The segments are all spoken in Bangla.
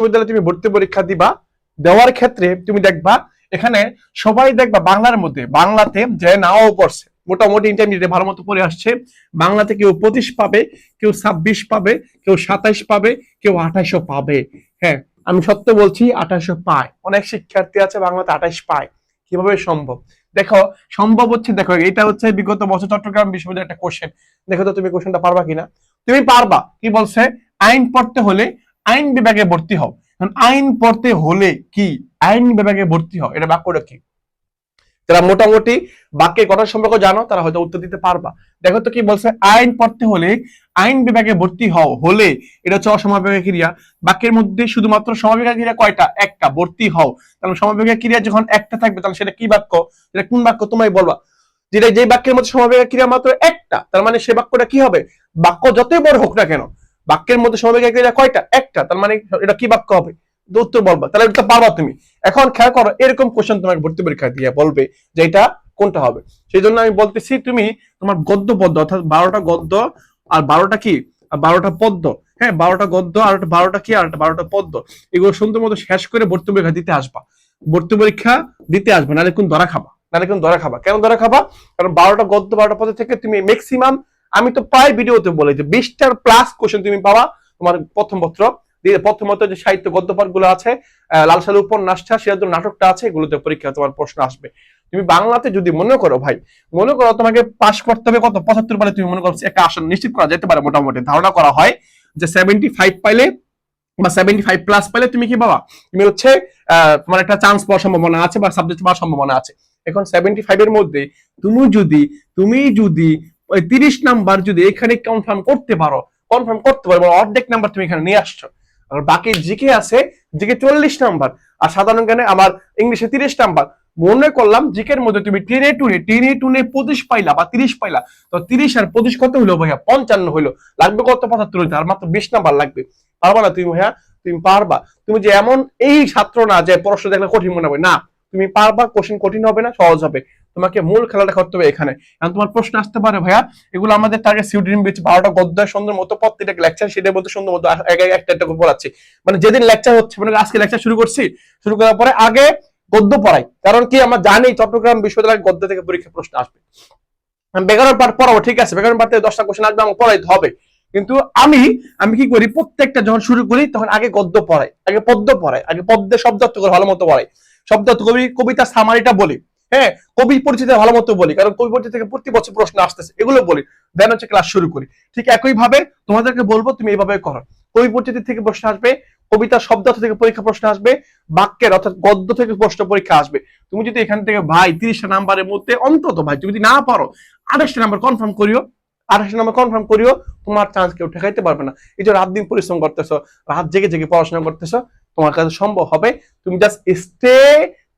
বিশ্ববিদ্যালয়ে তুমি ভর্তি পরীক্ষা দিবা, দেওয়ার ক্ষেত্রে তুমি দেখবা, এখানে সবাই দেখবা বাংলার মধ্যে, বাংলাতে যে নাও পড়ছে, মোটামুটি ইন্টারমিডিয়েটে ভালো মতো পড়ে আসছে, বাংলাতে কেউ পঁচিশ পাবে, কেউ ছাব্বিশ পাবে, কেউ সাতাইশ পাবে, কেউ আঠাইশও পাবে। হ্যাঁ আমি সত্য বলছি, আঠাইশও পায়। অনেক শিক্ষার্থী আছে বাংলাতে আঠাইশ পায়। কীভাবে সম্ভব? দেখো, সম্ভব হচ্ছে, দেখো, এটা হচ্ছে বিগত বছর চট্টগ্রাম বিশ্ববিদ্যালয়ের একটা কোশ্চেন দেখো তো তুমি কোশ্চেনটা পারবা কিনা? তুমি পারবা। কি বলছে? আইন পড়তে হলে আইন বিভাগে ভর্তি হও। এখন আইন পড়তে হলে কি? আইন বিভাগে ভর্তি হও। এটা বাক্যটা কি? যারা মোটামুটি বাক্যের গঠন সম্পর্কে জানো, তারা হয়তো উত্তর দিতে পারবা। দেখো তো কি বলছে? আইন পড়তে হলে, আইন বিভাগে ভর্তি হও হলে এটা হচ্ছে অসমাবেগের ক্রিয়া। বাক্যের মধ্যে শুধুমাত্র সমাবেগের ক্রিয়া কয়টা? একটা। ভর্তি হও। তাহলে সমাবেগের ক্রিয়া যখন একটা থাকবে, তাহলে সেটা কি বাক্য? সেটা কোন বাক্য? তোমায় বলবা। যেটা যে বাক্যের মধ্যে সমাবেগের ক্রিয়া মাত্র একটা, তার মানে সে বাক্যটা কি হবে? বাক্য যতই বড় হোক না কেন বাক্যের মধ্যে সমাবেগের ক্রিয়া কয়টা? একটা। তার মানে এটা কি বাক্য হবে? উত্তর বলবা। তাহলে এটা পারবা তুমি। এখন খেয়াল করো, এরকম কোশ্চেন তোমাকে ভর্তি পরীক্ষা দিয়ে বলবে যে এটা কোনটা হবে। সেই জন্য আমি বলতেছি, তুমি তোমার গদ্য পদ্য, অর্থাৎ বারোটা গদ্য আর বারোটা কি? বারোটা পদ্য। হ্যাঁ বারোটা গদ্য আর বারোটা কি? আর বারোটা পদ্য। এগুলো সুন্দর মতো শেষ করে ভর্তি পরীক্ষা দিতে আসবা। ভর্তি পরীক্ষা দিতে আসবে। নাহলে কোন ধরা খাবা? নাহলে কোন ধরা খাবা? কেন ধরা খাবা? কারণ বারোটা গদ্য, বারোটা পদ্য থেকে তুমি ম্যাক্সিমাম আমি তো প্রায় ভিডিওতে বলে যে বিশটার প্লাস কোশ্চেন তুমি পাবা তোমার প্রথম পত্র। প্রথমত যে সাহিত্য গদ্যগুলো আছে আহ, লাল সালু উপন্যাসটা সিরাজুল নাটকটা আছে এগুলোতে পরীক্ষা তোমার প্রশ্ন আসবে। তুমি বাংলাতে যদি মনে করো ভাই মনে করো তোমাকে পাস করতে হবে কত? পঁচাত্তর পারে তুমি মনে করো একটা আসন নিশ্চিত করা যেতে পারে মোটামুটি। ধারণা করা হয় যে সেভেন্টি ফাইভ পাইলে বা সেভেন্টি ফাইভ প্লাস পাইলে তুমি কি বাবা তুমি হচ্ছে তোমার একটা চান্স পাওয়ার সম্ভাবনা আছে বা সাবজেক্ট পাওয়ার সম্ভাবনা আছে। এখন সেভেন্টি ফাইভ এর মধ্যে তুমি যদি তুমি যদি ওই তিরিশ নাম্বার যদি এখানে কনফার্ম করতে পারো কনফার্ম করতে পারো অর্ধেক নাম্বার তুমি এখানে নিয়ে আসছো। আর বাকি জিকে আছে, জিকে চল্লিশ নাম্বার, আর সাধারণ জ্ঞানে আমার ইংলিশে তিরিশ নাম্বার। মনে করলাম জিকের মধ্যে তুমি টেনে টুনে টেনে টুনে পঁচিশ পাইলা বা তিরিশ পাইলা, তো তিরিশ আর পঁচিশ কত হইল ভাইয়া? পঞ্চান্ন হইল। লাগবে কত? পঁচাত্তর হইতে, আর মাত্র বিশ নাম্বার লাগবে। পারবা না তুমি ভাইয়া? তুমি পারবা। তুমি যে এমন এই ছাত্র না যে প্রশ্ন দেখলে কঠিন মনে হবে। না, তুমি পারবা, কোশ্চেন কঠিন হবে না, সহজ হবে। তোমাকে মূল খেলাটা করতে হবে এখানে। এখন তোমার প্রশ্ন আসতে পারে, ভাইয়া, এগুলো আমাদের টার্গেট সিউডিন বিচ বারোটা গদ্য সুন্দর মতো প্রত্যেকটা লেকচার সেটার মধ্যে সুন্দর মতো এক এক, একটা একটা পড়াচ্ছি। মানে যেদিন লেকচার হচ্ছে মানে আজকে লেকচার শুরু করছি, শুরু করার পরে আগে গদ্য পড়াই। কারণ কি, আমরা জানি চট্টগ্রাম বিশ্ববিদ্যালয়ের গদ্য থেকে পরীক্ষা প্রশ্ন আসবে। ব্যাকরণ পাঠ পড়াবো, ঠিক আছে ব্যাকরণ পাঠ থেকে দশটা কোশ্চেন আসবে, আমাকে পড়াইতে হবে। কিন্তু আমি আমি কি করি, প্রত্যেকটা যখন শুরু করি, তখন আগে গদ্য পড়াই, আগে পদ্য পড়াই, আগে পদ্যে শব্দার্থ করে ভালো মতো পড়াই। শব্দার্থ কবি কবিতা সামারিটা বলি। হ্যাঁ কবি পরিচিতি ভালো মতো বলি, কারণ কবি পরিচিতি থেকে প্রতি বছর প্রশ্ন আসতেছে, এগুলো বলি দেন হচ্ছে ক্লাস শুরু করি। ঠিক একই ভাবে তোমাদেরকে বলব, তুমি এইভাবে করো। কবি পরিচিতি থেকে প্রশ্ন আসবে, কবিতা শব্দার্থ থেকে পরীক্ষা প্রশ্ন আসবে, বাক্যের অর্থাৎ গদ্য থেকে প্রশ্ন পরীক্ষা আসবে। তুমি যদি এখান থেকে ভাই তিরিশটা নাম্বারের মধ্যে, অন্তত ভাই, তুমি যদি না পারো, আঠাশটা নাম্বার কনফার্ম করিও, আঠাশটা নাম্বার কনফার্ম করিও, তোমার চান্স কেউ ঠেকাইতে পারবে না। এই যে রাত দিন পরিশ্রম করতেছো, রাত জেগে জেগে পড়াশোনা করতেছো, তোমার কাছে সম্ভব হবে, তুমি জাস্ট স্টে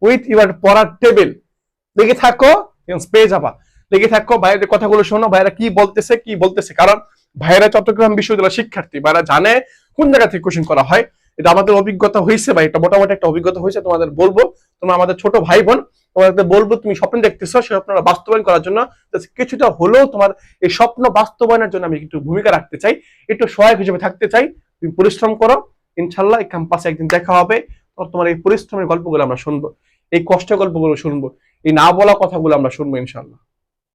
উইথ ইউর পড়ার টেবিল লেগে থাকো পেয়ে যাবা। লেগে থাকো ভাইয়ের কথাগুলো শোনো, ভাইয়েরা কি বলতেছে কি বলতেছে। কারণ ভাইয়েরা চট্টগ্রাম বিশ্ববিদ্যালয়ের শিক্ষার্থী ভাইয়েরা জানে কোন জায়গা থেকে কোশ্চেন করা হয়। এটা আমাদের অভিজ্ঞতা হয়েছে, ভাই। এটা মোটামুটি একটা অভিজ্ঞতা হয়েছে, তোমাদের বলব। তোমরা আমাদের ছোট ভাই বোন তোমাদের বলব, তুমি স্বপ্ন দেখতেছো, সেই স্বপ্নটা বাস্তবায়ন করার জন্য। কিছুটা হলেও তোমার এই স্বপ্ন বাস্তবায়নের জন্য আমি একটু ভূমিকা রাখতে চাই। একটু সহায়ক হিসেবে থাকতে চাই। তুমি পরিশ্রম করো। ইনশাল্লাহ এই ক্যাম্পাসে একদিন দেখা হবে। তোমার এই পরিশ্রমের গল্পগুলো আমরা শুনব। এই কষ্টের গল্পগুলো শুনব। এই না বলা কথাগুলো আমরা শুনব ইনশাল্লাহ